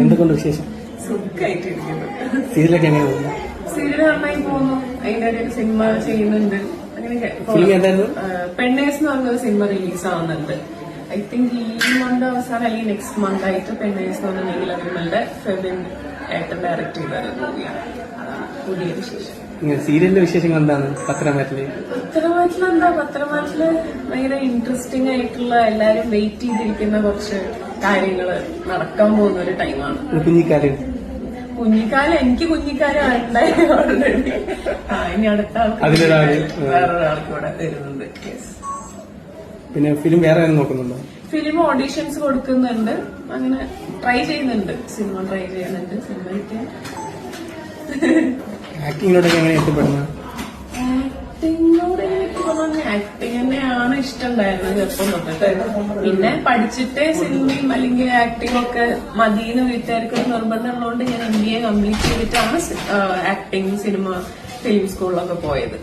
എന്തൊക്കെയുണ്ട് വിശേഷം? സുഖമായിട്ടിരിക്കുന്നു സീരിയലൊക്കെ എങ്ങനെ പോകുന്നു? സീരിയൽ നന്നായി പോകുന്നു. അതിന്റെ ഇടയിൽ സിനിമ ചെയ്യുന്നുണ്ട്. അങ്ങനെയൊക്കെ ഫിലിം ഏതായിരുന്നു പെണ്ണേഴ്സ് എന്ന് പറഞ്ഞൊരു സിനിമ റിലീസ് ആവുന്നുണ്ട് ഐ തിങ്ക് ഈ മന്ത് അവസാനം അല്ലെങ്കിൽ നെക്സ്റ്റ് മന്ത് ആയിട്ട് പെണ്ണേഴ്സ് എന്ന് പറഞ്ഞ നീല വിമലിന്റെ ഫെബിൻ ഏട്ടൻ ഡയറക്ട് ചെയ്ത ഒരു മൂവിയാണ് പുതിയ വിശേഷം. സീരിയലിന്റെ വിശേഷങ്ങൾ എന്താണ്? പത്രമാറ്റിൽ? പത്രമാറ്റിലെന്താ? പത്രമാറ്റിൽ ഭയങ്കര ഇൻട്രസ്റ്റിംഗ് ആയിട്ടുള്ള എല്ലാരും വെയിറ്റ് ചെയ്തിരിക്കുന്ന കുറച്ച് കാര്യങ്ങൾ നടക്കാൻ പോകുന്ന ഒരു ടൈമാണ് കുഞ്ഞിക്കാരൻ കുഞ്ഞിക്കാലം എനിക്ക് കുഞ്ഞിക്കാലം ഉണ്ടായി ആ ഇനി അടുത്ത ആൾക്ക് അതിലൊരാൾ, വേറൊരാൾക്ക് കൂടെ വരുന്നുണ്ട്. യെസ് പിന്നെ ഫിലിം വേറെ നോക്കുന്നുണ്ടോ? ഫിലിം ഓഡീഷൻസ് കൊടുക്കുന്നുണ്ട്. അങ്ങനെ ട്രൈ ചെയ്യുന്നുണ്ട്. സിനിമ ട്രൈ ചെയ്യുന്നുണ്ട്. സിനിമയ്ക്ക്. ആക്ടിങ്ങിലോട്ടൊക്കെ എങ്ങനെ ആക്ടിങ്ങിനോട് തോന്നുന്നു ആക്ടിങ് തന്നെയാണ് ഇഷ്ടം ഉണ്ടായിരുന്നത് ചെറുപ്പം തൊട്ടിട്ട് പിന്നെ പഠിച്ചിട്ട് സിനിമയും അല്ലെങ്കിൽ ആക്ടിംഗ് ഒക്കെ മതിയെന്ന് വീട്ടുകാർക്ക് ഒരു നിർബന്ധം ഉള്ളതുകൊണ്ട് ഞാൻ എം ബി എ കംപ്ലീറ്റ് ചെയ്തിട്ടാണ് ആക്ടിങ് സിനിമ ഫിലിം സ്കൂളിലൊക്കെ പോയത്.